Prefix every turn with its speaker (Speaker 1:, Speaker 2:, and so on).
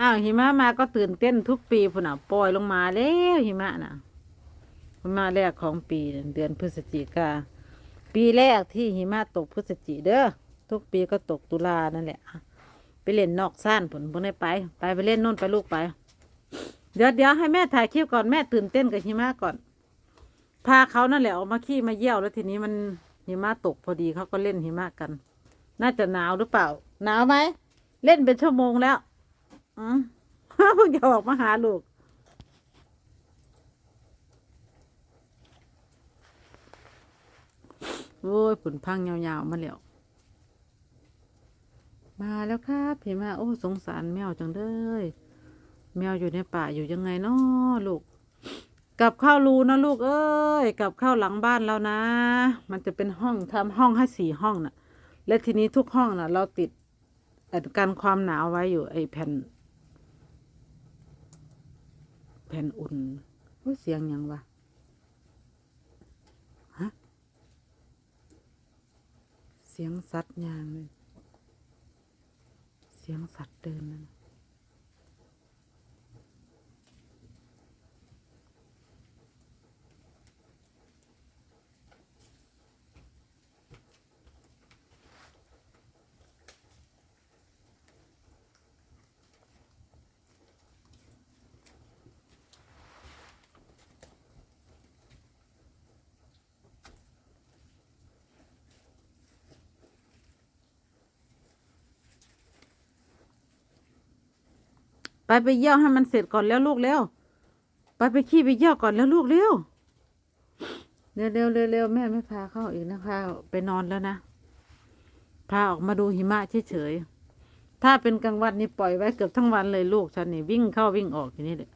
Speaker 1: อ้าวหิมะมาก็ตื่นเต้นทุกปีพุ่นอะปล่อยลงมาแล้วหิมะน่ะหิมะแรกของปีเดือนพฤศจิกาปีแรกที่หิมะตกพฤศจิเด้อทุกปีก็ตกตุลานั่นแหละอะไปเล่นนอกซ่านผลพวกนี้ไป ไปไปเล่นนู่นไปลูกไป เดี๋ยวเดี๋ยวให้แม่ถ่ายคลิปก่อนแม่ตื่นเต้นกับหิมะก่อน พาเขานั่นแหละออกมาขี้มาเยี่ยวแล้วทีนี้มันหิมะตกพอดีเขาก็เล่นหิมะกัน น่าจะหนาวหรือเปล่า หนาวไหม เล่นเป็นชั่วโมงแล้ว อืมเพิ่งจะออกมาหาลูก โอ้ยผุนพังยาวๆ มาแล้ว มาแล้วครับเห็นไหมา โอ้ สงสารแมวจังเลยแมวอยู่ในป่าอยู่ยังไงเนาะลูก กลับเข้ารูนะลูกเอ้ย กลับเข้าหลังบ้านแล้วนะ มันจะเป็นห้องทำห้องให้สี่ห้องน่ะ และทีนี้ทุกห้องน่ะ เราติดกันความหนาวไว้อยู่ไอ้แผ่น แผ่นอุ่นว่าเสียงยังวะฮะเสียงสัตว์ยางเลยเสียงสัตว์เดินนะ ไปไปเยี่ยวให้มันเสร็จก่อนแล้วลูกเร็วไปไปขี้ไปเยี่ยวก่อนแล้วลูกเร็วเร็วเร็วเร็วเร็วแม่ไม่พาเข้าอีกนะคะไปนอนแล้วนะพาออกมาดูหิมะเฉยๆถ้าเป็นกลางวันนี่ปล่อยไว้เกือบทั้งวันเลยลูกฉันนี่วิ่งเข้าวิ่งออกอย่างนี้เลย